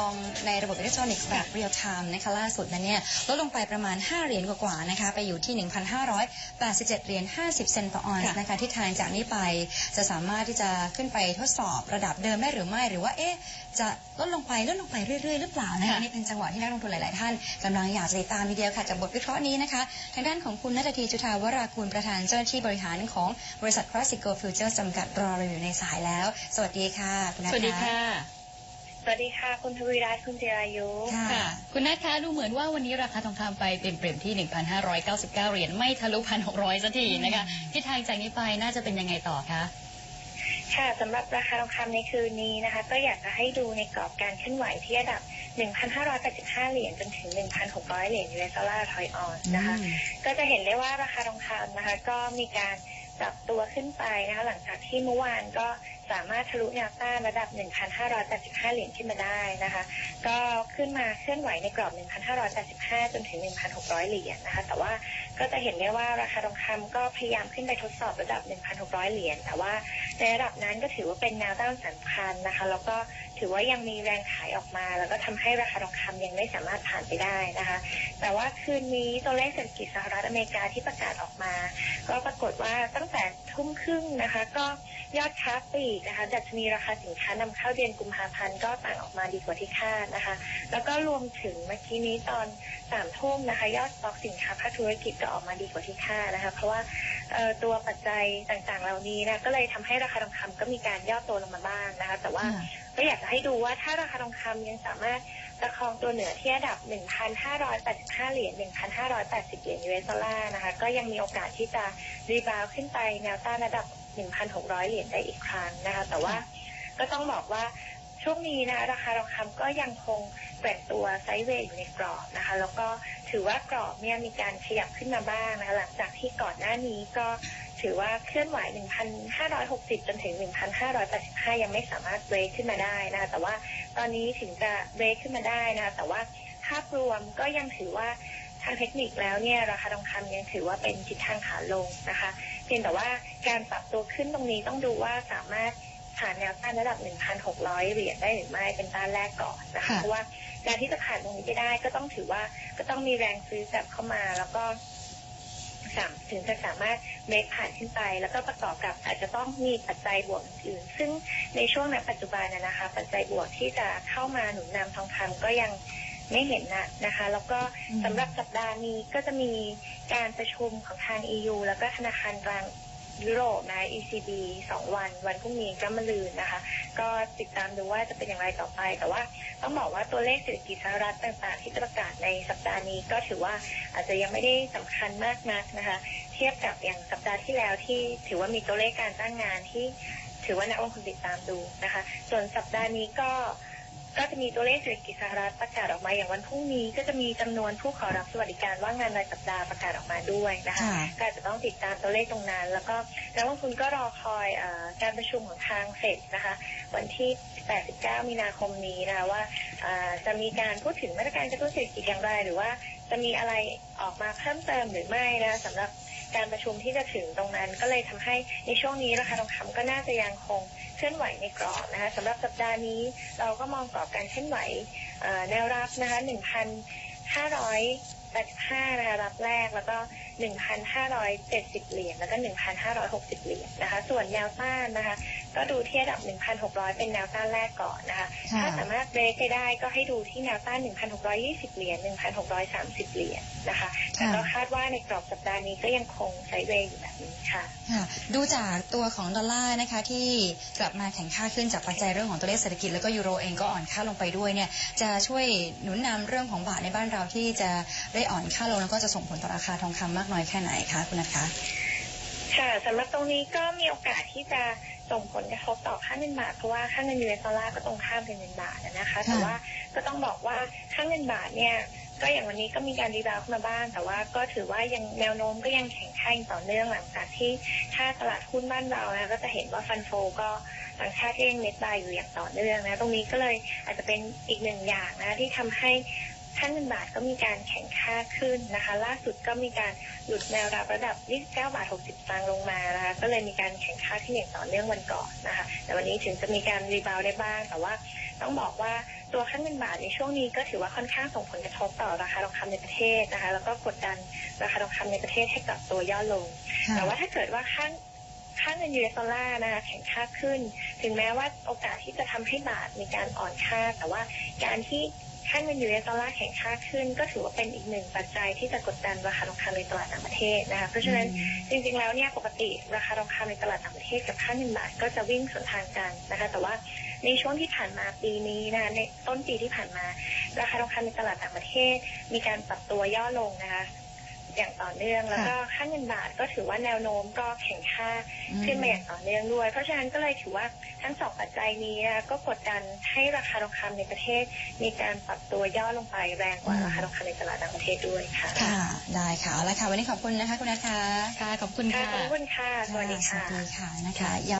บบอิเล็กทรอนิกส์แบบเรียลไทม์นะคะล่าสุดนั้นเนี่ยลดลงไปประมาณ 5 เหรียญกว่าๆนะคะไปอยู่ที่ 1,587 เหรียญ 50 เซนต์ต่อออนซ์ค่ะนะคะที่ทางจากนี้ไปจะสามารถที่จะขึ้นไปทดสอบระดับเดิมได้หรือไม่หรือว่าเอ๊ะจะลดลงไปลดลงไปเรื่อยๆ หรือเปล่านะคะค่ะนี่เป็นจังหวะที่นักลงทุนหลาย ๆ ท่านกำลังอยากจะติดตามทีเดียวค่ะกับบทวิเคราะห์นี้นะคะ ทางด้านของคุณนัททีจุธาวรากุลประธานเจ้าหน้าที่บริหารของบริษัท Classico Futures จำกัดรอเราอยู่ในสายแล้ว สวัสดีค่ะคุณนัทสวัสดีค่ะส วัสดีค่ะ คุณทวีรัตน์คุณเจรายุค่ะค่ะ คุณนัทคะดูเหมือนว่าวันนี้ราคาทองคำไปเปลี่ยนเปลี่ยนที่ 1,599 เหรียญไม่ทะลุ 1,600สักทีนะคะที่ทางจากนี้ไปน่าจะเป็นยังไงต่อคะค่ะสำหรับราคาทองคำในคืนนี้นะคะ ก็อยากจะให้ดูในกรอบการเคลื่อนไหวที่ระดับ 1,585 เหรียญจนถึง 1,600 เหรียญ US ดอลลาร์ทอยออนซ์นะคะ ก็จะเห็นได้ว่าราคาทองคำนะคะ ก็มีการปรับตัวขึ้นไปนะคะ หลังจากที่เมื่อวานก็ สามารถทะลุแนวต้านระดับ 1,585 เหรียญขึ้นมาได้นะคะ ก็ขึ้นมาเคลื่อนไหวในกรอบ 1,585 จนถึง 1,600 เหรียญนะคะ แต่ว่าก็จะเห็นได้ว่าราคาทองคำก็พยายามขึ้นไปทดสอบระดับ 1,600 เหรียญ แต่ว่าในระดับนั้นก็ถือว่าเป็นแนวต้านสำคัญนะคะ แล้วก็ถือว่ายังมีแรงขายออกมา แล้วก็ทำให้ราคาทองคำยังไม่สามารถผ่านไปได้นะคะ แต่ว่าคืนนี้ตัวเลขเศรษฐกิจสหรัฐอเมริกาที่ประกาศออกมา ก็ปรากฏว่าตั้งแต่ ทุ่มครึ่งนะคะ ก็ยอดค้าปลีกนะคะดัชนีราคาสินค้านำเข้าเดือนกุมภาพันธ์ก็ต่างออกมาดีกว่าที่คาดนะคะ แล้วก็รวมถึงเมื่อกี้นี้ตอนสามทุ่มนะคะ ยอดสต็อกสินค้าภาคธุรกิจก็ออกมาดีกว่าที่คาดนะคะ เพราะว่าเอ่อตัวปัจจัยต่างๆ เหล่านี้นะก็เลยทำให้ราคาทองคำก็มีการย่อตัวลงมาบ้างนะคะ แต่ว่าก็อยากจะให้ดูว่าถ้าราคาทองคำยังสามารถ ประคองตัวเหนือที่ระดับ 1,585 เหรียญ 1,580 เหรียญ US ดอลลาร์นะคะ ก็ยังมีโอกาสที่จะรีบาวขึ้นไปแนวต้านระดับ 1,600 เหรียญได้อีกครั้งนะคะ แต่ว่าก็ต้องบอกว่าช่วงนี้นะราคาทองคำก็ยังคงแกว่งตัวไซด์เวย์อยู่ในกรอบนะคะ แล้วก็ถือว่ากรอบเนี่ยมีการขยับขึ้นมาบ้างนะคะหลังจากที่ก่อนหน้านี้ก็ ถือว่าเคลื่อนไหว 1,560 จนถึง 1,585 ยังไม่สามารถเบรกขึ้นมาได้นะคะแต่ว่าตอนนี้ถึงจะเบรกขึ้นมาได้นะคะแต่ว่าภาพรวมก็ยังถือว่าทางเทคนิคแล้วเนี่ยราคาทองคำยังถือว่าเป็นทิศทางขาลงนะคะเพียงแต่ว่าการปรับตัวขึ้นตรงนี้ต้องดูว่าสามารถผ่านแนวต้านระดับ 1,600 เหรียญได้หรือไม่เป็นต้านแรกก่อนนะคะเพราะว่าการที่จะผ่านตรงนี้ไปได้ก็ต้องถือว่าก็ต้องมีแรงซื้อกลับเข้ามาแล้วก็ ถึงจะสามารถเมคผ่านขึ้นไป แล้วก็ประกอบกับอาจจะต้องมีปัจจัยบวกอื่นๆซึ่งในช่วงณปัจจุบันนะนะคะ ปัจจัยบวกที่จะเข้ามาหนุนนำทองคำก็ยังไม่เห็นนะนะคะ แล้วก็อืมสำหรับสัปดาห์นี้ก็จะมีการประชุมของทาง EU แล้วก็ธนาคารกลาง ยุโรปนะ ECB สองวัน วันพรุ่งนี้ก็มาลืนนะคะ ก็ติดตามดูว่าจะเป็นอย่างไรต่อไป แต่ว่าต้องบอกว่าตัวเลขเศรษฐกิจสหรัฐต่างๆ ที่จะประกาศในสัปดาห์นี้ก็ถือว่าอาจจะยังไม่ได้สำคัญมากนักนะคะ เทียบกับอย่างสัปดาห์ที่แล้วที่ถือว่ามีตัวเลขการจ้างงานที่ถือว่านักลงทุนติดตามดูนะคะ ส่วนสัปดาห์นี้ก็ ก็จะมีตัวเลขเศรษฐกิจสหรัฐประกาศออกมาอย่างวันพรุ่งนี้ ก็จะมีจำนวนผู้ขอรับสวัสดิการว่างงานรายสัปดาห์ประกาศออกมาด้วยนะคะก็จะต้องติดตามตัวเลขตรงนั้น แล้วก็นักลงทุนก็รอคอยอการประชุมของทางเฟดนะคะ วันที่ 89 มีนาคมนี้นะคะว่าจะมีการพูดถึงมาตรการกระตุ้นเศรษฐกิจอย่างไร หรือว่าจะมีอะไรออกมาเพิ่มเติมหรือไม่นะสำหรับ การประชุมที่จะถึงตรงนั้น ก็เลยทำให้ในช่วงนี้ราคาทองคำก็น่าจะยังคงเคลื่อนไหวในกรอบนะคะสำหรับสัปดาห์นี้เราก็มองกรอบการเคลื่อนไหวแนวรับนะคะ1,585นะคะรับแรกแล้วก็ 1,570 เหรียญแล้วก็ 1,560 เหรียญนะคะ ส่วนแนวต้านนะคะ ก็ดูที่ระดับ 1,600 เป็นแนวต้านแรกก่อนนะคะค่ะถ้าสามารถเบรกไปได้ก็ให้ดูที่แนวต้าน 1,620 เหรียญ 1,630 เหรียญนะคะ แต่ก็คาดว่าในกรอบสัปดาห์นี้ก็ยังคงไซด์เวย์อยู่แบบนี้ค่ะค่ะ ดูจากตัวของดอลลาร์นะคะที่กลับมาแข็งค่าขึ้นจากปัจจัยเรื่องของตัวเลขเศรษฐกิจแล้วก็ยูโรเองก็อ่อนค่าลงไปด้วยเนี่ยจะช่วยหนุนนำเรื่องของบาทในบ้านเราที่จะได้อ่อนค่าลงแล้วก็จะส่งผลต่อราคาทองคำมากน้อยแค่ไหนคะคุณนัทคะค่ะสำหรับตรงนี้ก็มีโอกาสที่จะส่งผลกระทบต่อค่าเงินบาทเพราะว่าค่าเงินยูเอสดอลลาร์ก็ตรงข้ามกับเงินบาทอะนะคะแต่ว่าก็ต้องบอกว่าค่าเงินบาทเนี่ยก็อย่างวันนี้ก็มีการรีบาวด์ขึ้นมาบ้าง แต่ว่าก็ถือว่ายังแนวโน้มก็ยังแข็งค่าอย่างต่อเนื่องหลังจากที่ถ้าตลาดหุ้นบ้านเรานะก็จะเห็นว่าฟันโฟก็ต่างชาติก็ยังเน็ตบายอยู่อย่างต่อเนื่องนะตรงนี้ก็เลยอาจจะเป็นอีกหนึ่งอย่างนะที่ทำให้ ค่าเงินบาทก็มีการแข็งค่าขึ้นนะคะ ล่าสุดก็มีการหลุดแนวรับระดับ 29 บาท 60สตางค์ลงมานะคะ ก็เลยมีการแข็งค่าที่อย่างต่อเนื่องวันก่อนนะคะ แต่วันนี้ถึงจะมีการรีบาวได้บ้าง แต่ว่าต้องบอกว่าตัวค่าเงินบาทในช่วงนี้ก็ถือว่าค่อนข้างส่งผลกระทบต่อราคาทองคำในประเทศนะคะ แล้วก็กดดันราคาทองคำในประเทศให้กลับตัวย่อลง แต่ว่าถ้าเกิดว่าค่าค่าเงินยูเอสดอลลาร์นะคะแข็งค่าขึ้น ถึงแม้ว่าโอกาสที่จะทำให้บาทมีการอ่อนค่า แต่ว่าการที่ ค่าเงินยูเอสดอลลาร์แข็งค่าขึ้น ก็ถือว่าเป็นอีกหนึ่งปัจจัยที่จะกดดันราคาทองคำในตลาดต่างประเทศนะคะ เพราะฉะนั้นจริงๆแล้วเนี่ยปกติราคาทองคำในตลาดต่างประเทศกับค่าเงินบาทก็จะวิ่งสวนทางกันนะคะ แต่ว่าในช่วงที่ผ่านมาปีนี้นะคะในต้นปีที่ผ่านมา ราคาทองคำในตลาดต่างประเทศ มีการปรับตัวย่อลงนะคะ อย่างต่อเนื่อง แล้วก็ค่าเงินบาทก็ถือว่าแนวโน้มก็แข็งค่าขึ้นมาอย่างต่อเนื่องด้วย เพราะฉะนั้นก็เลยถือว่าทั้งสองปัจจัยนี้นะคะก็กดดันให้ราคาทองคำในประเทศ มีการปรับตัวย่อลงไปแรงกว่าอืมราคาทองคำในตลาดต่างประเทศด้วยค่ะ ค่ะ ได้ค่ะเอาละค่ะวันนี้ขอบคุณนะคะคุณนัทค่ะค่ะขอบคุณค่ะค่ะขอบคุณค่ะสวัสดีค่ะสวัสดีค่ะนะคะ